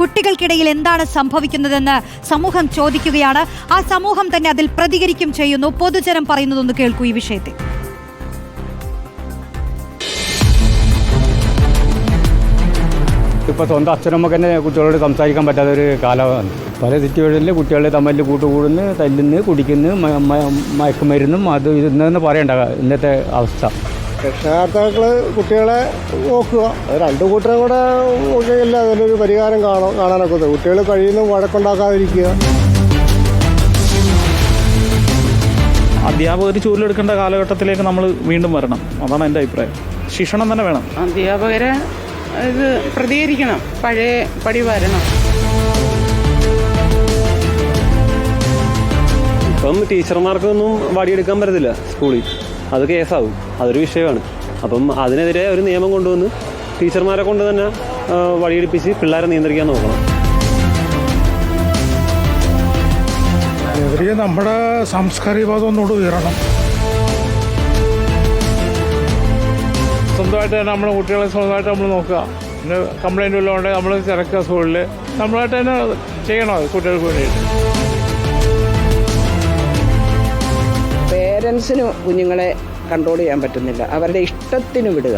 കുട്ടികൾക്കിടയിൽ എന്താണ് സംഭവിക്കുന്നതെന്ന് സമൂഹം ചോദിക്കുകയാണ്. ആ സമൂഹം തന്നെ അതിൽ പ്രതികരിക്കും ചെയ്യുന്നു. പൊതുജനം പറയുന്നതൊന്ന് കേൾക്കൂ ഈ വിഷയത്തിൽ. ഇപ്പോൾ സ്വന്തം അച്ഛനമ്മക്കന്നെ കുട്ടികളോട് സംസാരിക്കാൻ പറ്റാത്ത ഒരു കാലമാണ്. പല സിറ്റുവേഷനിൽ കുട്ടികളെ തമ്മിൽ കൂട്ടുകൂടുന്നു തല്ലുന്നു കുടിക്കുന്നു മയക്കുമരുന്നും അത് ഇതെന്ന് പറയണ്ട ഇന്നത്തെ അവസ്ഥ. രക്ഷകർത്താക്കൾ കുട്ടികളെ നോക്കുക. അത് രണ്ടു കൂട്ടരും കൂടെ നോക്കിയില്ല അതിനൊരു പരിഹാരം കാണാൻ കാണാനൊക്കെ. കുട്ടികൾ കഴിയുന്ന വഴക്കുണ്ടാക്കാതിരിക്കുക. അധ്യാപകർ ചൂരിലെടുക്കേണ്ട കാലഘട്ടത്തിലേക്ക് നമ്മൾ വീണ്ടും വരണം. അതാണ് എന്റെ അഭിപ്രായം. ശിക്ഷണം തന്നെ വേണം. അധ്യാപകരെ ഇത് പ്രതികരിക്കണം. പഴയ പടി വരണം. ഇപ്പം ടീച്ചർമാർക്കൊന്നും വടിയെടുക്കാൻ പറ്റത്തില്ല സ്കൂളിൽ. അത് കേസാവും. അതൊരു വിഷയമാണ്. അപ്പം അതിനെതിരെ ഒരു നിയമം കൊണ്ടുവന്ന് ടീച്ചർമാരെ കൊണ്ട് തന്നെ വഴിയെടുപ്പിച്ച് പിള്ളേരെ നിയന്ത്രിക്കാൻ നോക്കണം. ഇവർ നമ്മുടെ സാംസ്കാരികവാദം ഒന്നുകൂടെ ഉയരണം. സ്വന്തമായിട്ട് തന്നെ നമ്മുടെ കുട്ടികളെ സ്വന്തമായിട്ട് നമ്മൾ നോക്കുക. പിന്നെ കംപ്ലൈന്റ് വല്ലതും ഉണ്ടെങ്കിൽ നമ്മൾ തിരക്കുക സ്കൂളിൽ നമ്മളായിട്ട് തന്നെ ചെയ്യണം കുട്ടികൾക്ക് വേണ്ടിയിട്ട്. പേരൻസിന് കുഞ്ഞുങ്ങളെ കൺട്രോൾ ചെയ്യാൻ പറ്റുന്നില്ല. അവരുടെ ഇഷ്ടത്തിന് വിടുക.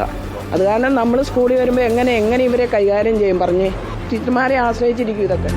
അത് കാരണം നമ്മൾ സ്കൂളിൽ വരുമ്പോൾ എങ്ങനെ എങ്ങനെ ഇവരെ കൈകാര്യം ചെയ്യും പറഞ്ഞ് ടീച്ചർമാരെ ആശ്രയിച്ചിരിക്കും ഇതൊക്കെ.